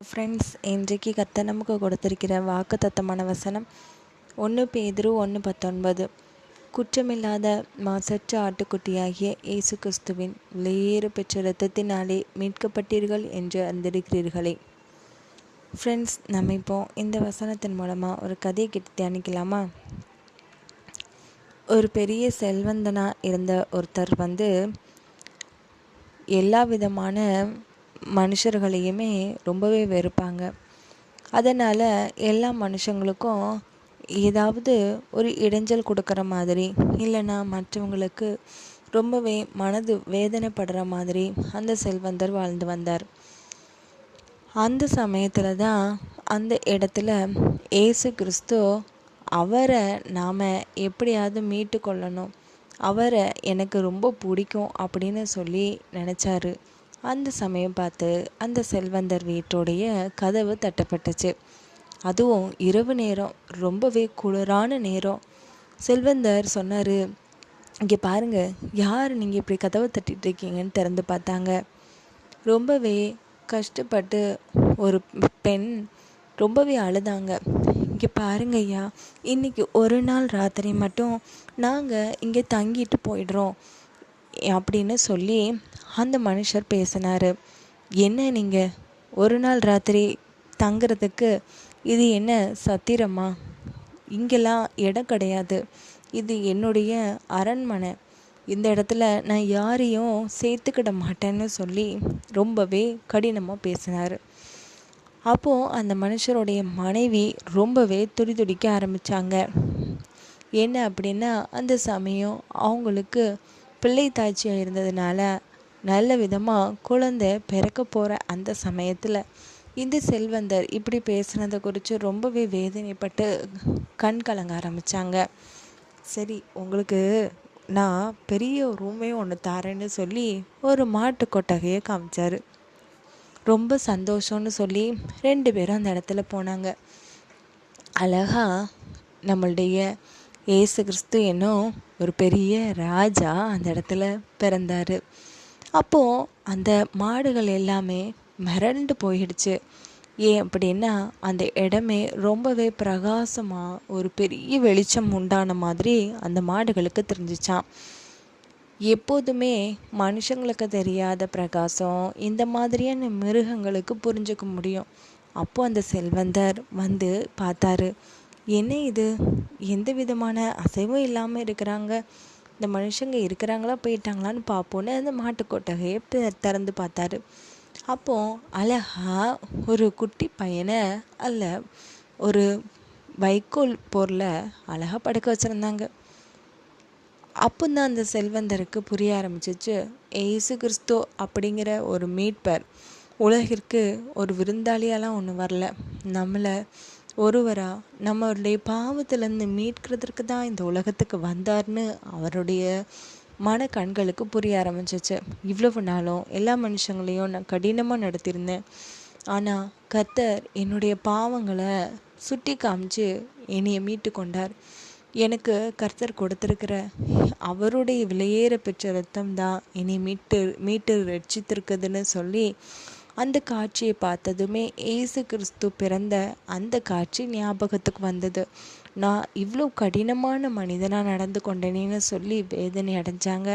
Friends இன்றைக்கு கத்த நமக்கு கொடுத்திருக்கிற வாக்கு தத்தமான வசனம் ஒன்று பேதிரு ஒன்று பத்தொன்பது. குற்றமில்லாத மாசற்ற ஆட்டுக்குட்டியாகிய இயேசு கிறிஸ்துவின் வெளியேறு பெற்ற இரத்தத்தினாலே மீட்கப்பட்டீர்கள் என்று அறிந்திருக்கிறீர்களே. ஃப்ரெண்ட்ஸ் நம்ம இப்போ இந்த வசனத்தின் மூலமாக ஒரு கதையை கிட்ட தியானிக்கலாமா? ஒரு பெரிய செல்வந்தனாக இருந்த ஒருத்தர் வந்து எல்லா விதமான மனுஷர்களையுமே ரொம்பவே வெறுப்பாங்க. அதனால் எல்லா மனுஷங்களுக்கும் ஏதாவது ஒரு இடைஞ்சல் கொடுக்குற மாதிரி இல்லைன்னா மற்றவங்களுக்கு ரொம்பவே மனது வேதனைப்படுற மாதிரி அந்த செல்வந்தர் வாழ்ந்து வந்தார். அந்த சமயத்தில் தான் அந்த இடத்துல ஏசு கிறிஸ்து அவரை நாம் எப்படியாவது மீட்டு கொள்ளணும் அவரை எனக்கு ரொம்ப பிடிக்கும் அப்படின்னு சொல்லி நினச்சாரு. அந்த சமயம் பார்த்து அந்த செல்வந்தர் வீட்டுடைய கதவு தட்டப்பட்டுச்சு. அதுவும் இரவு நேரம் ரொம்பவே குளிரான நேரம். செல்வந்தர் சொன்னார் இங்கே பாருங்கள் யார் நீங்கள் இப்படி கதவை தட்டிட்டு இருக்கீங்கன்னு திறந்து பார்த்தாங்க. ரொம்பவே கஷ்டப்பட்டு ஒரு பெண் ரொம்பவே அழுதாங்க. இங்கே பாருங்க ஐயா இன்றைக்கி ஒரு நாள் ராத்திரி மட்டும் நாங்கள் இங்கே தங்கிட்டு போயிடுறோம். அப்படின்னு சொல்லி அந்த மனுஷர் பேசினார். என்ன நீங்கள் ஒரு நாள் ராத்திரி தங்குறதுக்கு இது என்ன சத்திரமா? இங்கெல்லாம் இடம் கிடையாது. இது என்னுடைய அரண்மனை. இந்த இடத்துல நான் யாரையும் சேர்த்துக்கிட மாட்டேன்னு சொல்லி ரொம்பவே கடினமாக பேசினார். அப்போது அந்த மனுஷருடைய மனைவி ரொம்பவே துடி துடிக்க ஆரம்பித்தாங்க என்ன அப்படின்னா அந்த சமயம் அவங்களுக்கு பிள்ளை தாய்ச்சியாக இருந்ததுனால நல்ல விதமாக குழந்தை பிறக்க போகிற அந்த சமயத்தில் இந்த செல்வந்தர் இப்படி பேசுனதை குறித்து ரொம்பவே வேதனைப்பட்டு கண் கலங்க ஆரம்பித்தாங்க சரி உங்களுக்கு நான் பெரிய ரூமே ஒன்று தரேன்னு சொல்லி ஒரு மாட்டு கொட்டகையை காமிச்சார். ரொம்ப சந்தோஷம்னு சொல்லி ரெண்டு பேரும் அந்த இடத்துல போனாங்க. அழகாக நம்மளுடைய ஏசு கிறிஸ்து என்னும் ஒரு பெரிய ராஜா அந்த இடத்துல பிறந்தார். அப்போது அந்த மாடுகள் எல்லாமே மிரண்டு போயிடுச்சு. ஏன் அப்படின்னா அந்த இடமே ரொம்பவே பிரகாசமாக ஒரு பெரிய வெளிச்சம் உண்டான மாதிரி அந்த மாடுகளுக்கு தெரிஞ்சிச்சான் எப்போதுமே மனுஷங்களுக்கு தெரியாத பிரகாசம் இந்த மாதிரியான மிருகங்களுக்கு புரிஞ்சுக்க முடியும். அப்போது அந்த செல்வந்தர் வந்து பார்த்தாரு என்ன இது? எந்த விதமான அசைவும் இல்லாமல் இருக்கிறாங்க. இந்த மனுஷங்க இருக்கிறாங்களா போயிட்டாங்களான்னு பார்ப்போன்னு அந்த மாட்டுக்கொட்டகையை திறந்து பார்த்தாரு. அப்போது அழகா ஒரு குட்டி பையனை அல்ல ஒரு வைக்கோல் பொருளை அழகாக படுக்க வச்சுருந்தாங்க. அப்போ தான் அந்த செல்வந்தருக்கு புரிய ஆரம்பிச்சிச்சு ஏசு கிறிஸ்தோ அப்படிங்கிற ஒரு மீட்பர். உலகிற்கு ஒரு விருந்தாளியாலாம் ஒன்று வரல. நம்மளை ஒருவராக நம்மளுடைய பாவத்திலேருந்து மீட்கிறதுக்கு தான் இந்த உலகத்துக்கு வந்தார்னு அவருடைய மன கண்களுக்கு புரிய ஆரம்பிச்சிச்சு. இவ்வளவு நாளும் எல்லா மனுஷங்களையும் நான் கடினமாக நடத்தியிருந்தேன். ஆனால் கத்தர் என்னுடைய பாவங்களை சுட்டி காமிச்சு என்னையை மீட்டு கொண்டார். எனக்கு கர்த்தர் கொடுத்துருக்கிற அவருடைய விலையேற பெற்ற ரத்தம் தான் என்னை மீட்டு மீட்டு ரட்சித்திருக்குதுன்னு சொல்லி அந்த காட்சியை பார்த்ததுமே ஏசு கிறிஸ்து பிறந்த அந்த காட்சி ஞாபகத்துக்கு வந்தது. நான் இவ்வளோ கடினமான மனிதனாக நடந்து கொண்டேனேன்னு சொல்லி வேதனை அடைஞ்சாங்க.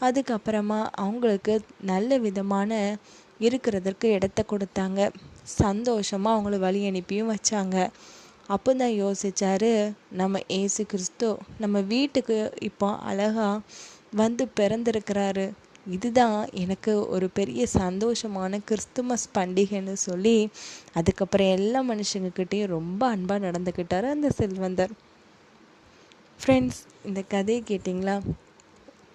அதுக்கப்புறமா அவங்களுக்கு நல்ல விதமான இருக்கிறதற்கு இடத்த கொடுத்தாங்க. சந்தோஷமாக அவங்கள வழி அனுப்பியும் வச்சாங்க. அப்போ தான் யோசித்தார் நம்ம ஏசு கிறிஸ்து நம்ம வீட்டுக்கு இப்போ அழகாக வந்து பிறந்திருக்கிறாரு. இதுதான் எனக்கு ஒரு பெரிய சந்தோஷமான கிறிஸ்துமஸ் பண்டிகைன்னு சொல்லி அதுக்கப்புறம் எல்லா மனுஷங்கக்கிட்டேயும் ரொம்ப அன்பாக நடந்துக்கிட்டார் அந்த செல்வந்தர். ஃப்ரெண்ட்ஸ் இந்த கதையை கேட்டிங்களா?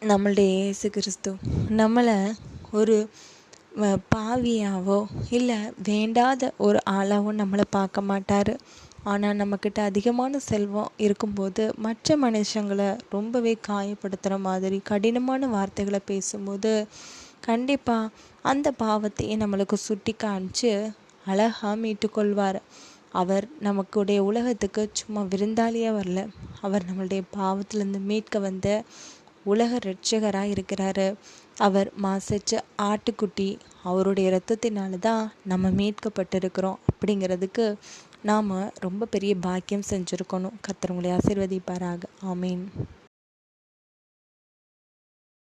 நம்மளுடைய இயேசு கிறிஸ்து நம்மளை ஒரு பாவியாவோ இல்லை வேண்டாத ஒரு ஆளாவோ நம்மளை பார்க்க மாட்டார். ஆனால் நம்மக்கிட்ட அதிகமான செல்வம் இருக்கும்போது மற்ற மனுஷங்களை ரொம்பவே காயப்படுத்துகிற மாதிரி கடினமான வார்த்தைகளை பேசும்போது கண்டிப்பாக அந்த பாவத்தையே நம்மளுக்கு சுட்டி காமிச்சு அழகாக மீட்டுக்கொள்வார் அவர் நமக்குடைய உலகத்துக்கு சும்மா விருந்தாளியாக வரல. அவர் நம்மளுடைய பாவத்திலேருந்து மீட்க வந்த உலக ரட்சகராக இருக்கிறாரு. அவர் மாசற்ற ஆட்டுக்குட்டி அவருடைய இரத்தத்தினால தான் நம்ம மீட்கப்பட்டிருக்கிறோம் அப்படிங்கிறதுக்கு நாம் ரொம்ப பெரிய பாக்கியம் செஞ்சுருக்கணும். கத்துறவங்களை ஆசீர்வதிப்பாராக. ஆமீன்.